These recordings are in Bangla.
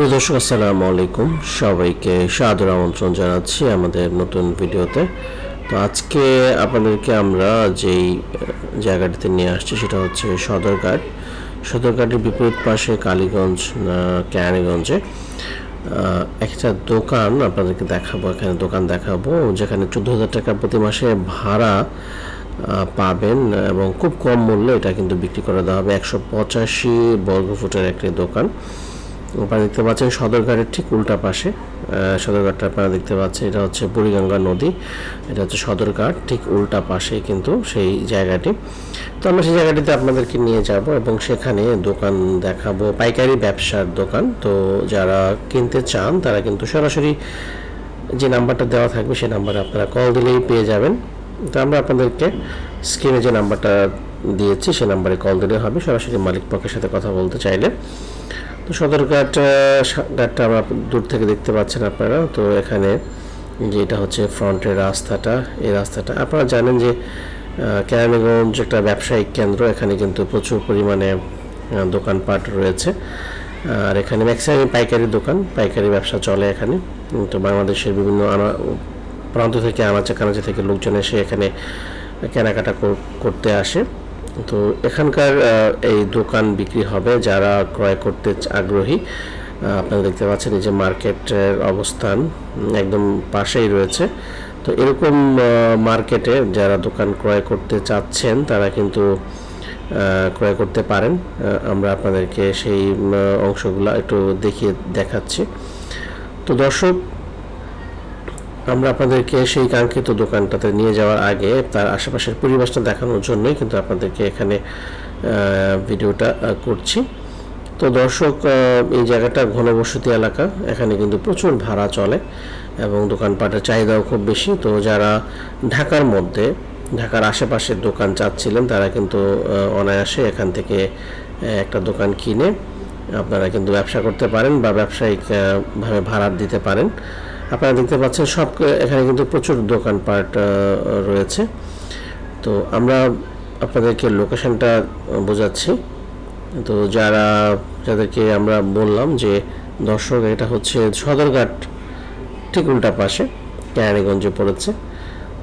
প্রিয় দর্শক, আসসালামু আলাইকুম। সবাইকে সাদর আমন্ত্রণ জানাচ্ছি আমাদের নতুন ভিডিওতে। তো আজকে আপনাদেরকে আমরা যেই জায়গাটিতে নিয়ে আসছি সেটা হচ্ছে সদরঘাট। সদরঘাটের বিপরীত পাশে কালীগঞ্জ কেরানীগঞ্জে। একটা দোকান আপনাদেরকে দেখাবো, এখানে দোকান দেখাবো, যেখানে চোদ্দ হাজার টাকা প্রতি মাসে ভাড়া পাবেন এবং খুব কম মূল্যে এটা কিন্তু বিক্রি করে দেওয়া হবে। একশো পঁচাশি বর্গফুটের একটি দোকান। আপনারা দেখতে পাচ্ছেন সদরঘাটের ঠিক উল্টা পাশে সদরঘাটটা আপনারা দেখতে পাচ্ছেন, এটা হচ্ছে বুড়িগঙ্গা নদী, এটা হচ্ছে সদরঘাট ঠিক উল্টা পাশে কিন্তু সেই জায়গাটি। তো আমরা সেই জায়গাটিতে আপনাদেরকে নিয়ে যাব এবং সেখানে দোকান দেখাবো, পাইকারি ব্যবসার দোকান। তো যারা কিনতে চান, তারা কিন্তু সরাসরি যে নাম্বারটা দেওয়া থাকবে, সেই নাম্বারে আপনারা কল দিলেই পেয়ে যাবেন। তো আমরা আপনাদেরকে স্ক্রিনে যে নাম্বারটা দিয়েছি সেই নাম্বারে কল দিলে হবে। সরাসরি মালিক পক্ষের সাথে কথা বলতে চাইলে তো সদরঘাট আহ, সা- ঘাটটা আমরা দূর থেকে দেখতে পাচ্ছেন আপনারা। তো এখানে যে এটা হচ্ছে ফ্রন্টের রাস্তাটা এই রাস্তাটা। আপনারা জানেন যে কেরানীগঞ্জ একটা ব্যবসায়িক কেন্দ্র এখানে কিন্তু প্রচুর পরিমাণে দোকানপাট রয়েছে। আর এখানে ম্যাক্সিমাম পাইকারি দোকান পাইকারি ব্যবসা চলে এখানে। তো বাংলাদেশের বিভিন্ন আনা প্রান্ত থেকে আনাচে কানাচে থেকে লোকজন এসে এখানে কেনাকাটা কর- করতে আসে। তো এখানকার এই দোকান বিক্রি হবে যারা ক্রয় করতে আগ্রহী। আপনারা দেখতে পাচ্ছেন এই যে মার্কেটের অবস্থান একদম পাশেই রয়েছে। তো এরকম মার্কেটে যারা দোকান ক্রয় করতে চাচ্ছেন তারা কিন্তু ক্রয় করতে পারেন। আমরা আপনাদেরকে সেই অংশগুলো একটু দেখিয়ে দেখাচ্ছি। তো দর্শক আমরা আপনাদেরকে সেই কাঙ্ক্ষিত দোকানটাতে নিয়ে যাওয়ার আগে তার আশেপাশের পরিবেশটা দেখানোর জন্যই কিন্তু আপনাদেরকে এখানে ভিডিওটা করছি। তো দর্শক এই জায়গাটা ঘনবসতি এলাকা এখানে কিন্তু প্রচুর ভাড়া চলে এবং দোকানপাটের চাহিদাও খুব বেশি। তো যারা ঢাকার মধ্যে ঢাকার আশেপাশের দোকান চাচ্ছিলেন তারা কিন্তু অনায়াসে এখান থেকে একটা দোকান কিনে আপনারা কিন্তু ব্যবসা করতে পারেন বা ব্যবসায়িক আহ, ভাবে ভাড়া দিতে পারেন। আপনারা দেখতে পাচ্ছেন সব এখানে কিন্তু প্রচুর দোকানপাট রয়েছে। তো আমরা আপনাদেরকে লোকেশনটা বোঝাচ্ছি। তো যারা, যাদেরকে আমরা বললাম যে দর্শক, এটা হচ্ছে সদরঘাট, ঠিক উল্টা পাশে, কেরানীগঞ্জে পড়েছে।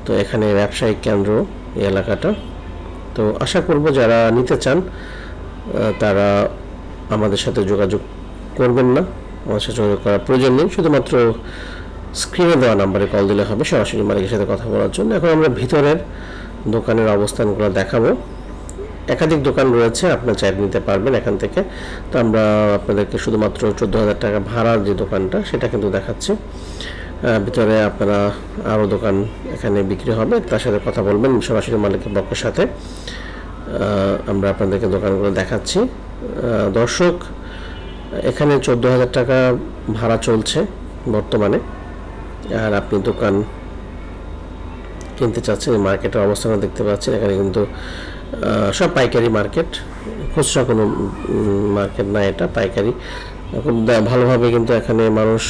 তো এখানে ব্যবসায়িক কেন্দ্র এই এলাকাটা। তো আশা করব যারা নিতে চান তারা আমাদের সাথে যোগাযোগ করবেন না। আমার সাথে যোগাযোগ করার প্রয়োজন নেই। শুধুমাত্র স্ক্রিনে দেওয়া নাম্বারে কল দিলে হবে, সরাসরি মালিকের সাথে কথা বলার জন্য। এখন আমরা ভিতরের দোকানের অবস্থানগুলো দেখাবো। একাধিক দোকান রয়েছে, আপনার চাইলে নিতে পারবেন এখান থেকে। তো আমরা আপনাদেরকে শুধুমাত্র চোদ্দ হাজার টাকা ভাড়ার যে দোকানটা, সেটা কিন্তু দেখাচ্ছি। ভিতরে আপনারা আরও দোকান এখানে বিক্রি হবে, তার সাথে কথা বলবেন সরাসরি মালিকের পক্ষের সাথে। আমরা আপনাদেরকে দোকানগুলো দেখাচ্ছি। দর্শক, এখানে চোদ্দ হাজার টাকা ভাড়া চলছে বর্তমানে। আর আপনি দোকান কিনতে চাচ্ছেন, মার্কেটের অবস্থান দেখতে পাচ্ছেন, এখানে কিন্তু সব পাইকারি মার্কেট, খুচরা কোনো মার্কেট না এটা, পাইকারি। খুব ভালোভাবে কিন্তু এখানে মানুষ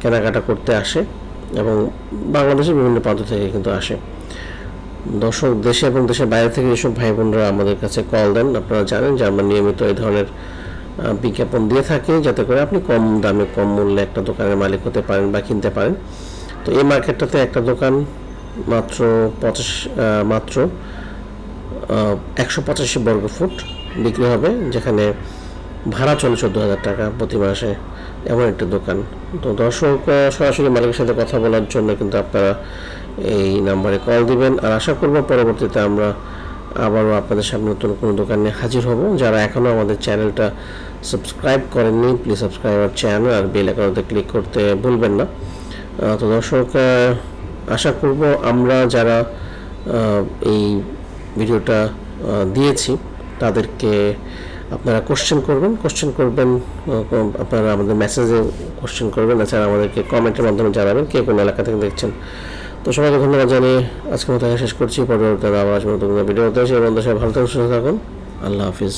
কেনাকাটা করতে আসে এবং বাংলাদেশের বিভিন্ন প্রান্ত থেকে কিন্তু আসে। দর্শক, দেশে এবং দেশের বাইরে থেকে যেসব ভাই বোনরা আমাদের কাছে কল দেন। আপনারা জানেন যে আমরা নিয়মিত এই ধরনের বিজ্ঞাপন দিয়ে থাকে যাতে করে আপনি কম দামে, কম মূল্যে একটা দোকানের মালিক হতে পারেন বা কিনতে পারেন। তো এই মার্কেটটাতে একটা দোকান মাত্র পঁচাশ মাত্র একশো পঁচাশি বর্গ ফুট বিক্রি হবে, যেখানে ভাড়া চলে চোদ্দ হাজার টাকা প্রতি মাসে এমন একটা দোকান। তো দর্শক সরাসরি মালিকের সাথে কথা বলার জন্য কিন্তু আপনারা এই নাম্বারে কল দিবেন। আর আশা করব পরবর্তীতে আমরা আবারও আপনাদের সামনে নতুন কোনো দোকানে হাজির হব। যারা এখনও আমাদের চ্যানেলটা সাবস্ক্রাইব করেননি প্লিজ সাবস্ক্রাইব আর চ্যানেল আর বেল আইকনতে ক্লিক করতে ভুলবেন না। তো দর্শক আশা করব আমরা যারা এই ভিডিওটা দিয়েছি, তাদেরকে আপনারা কোশ্চেন করবেন। কোশ্চেন করবেন আপনারা আমাদের মেসেজে কোশ্চেন করবেন। এছাড়া আমাদেরকে কমেন্টের মাধ্যমে জানাবেন কে কোন এলাকা থেকে দেখছেন। তো সবাইকে ধন্যবাদ জানিয়ে আজকে মতো শেষ করছি পরবর্তী আবার আসব নতুন ভিডিও দেশে সেই বন্ধু সবাই ভালো থাকুন সুস্থ থাকুন আল্লাহ হাফিজ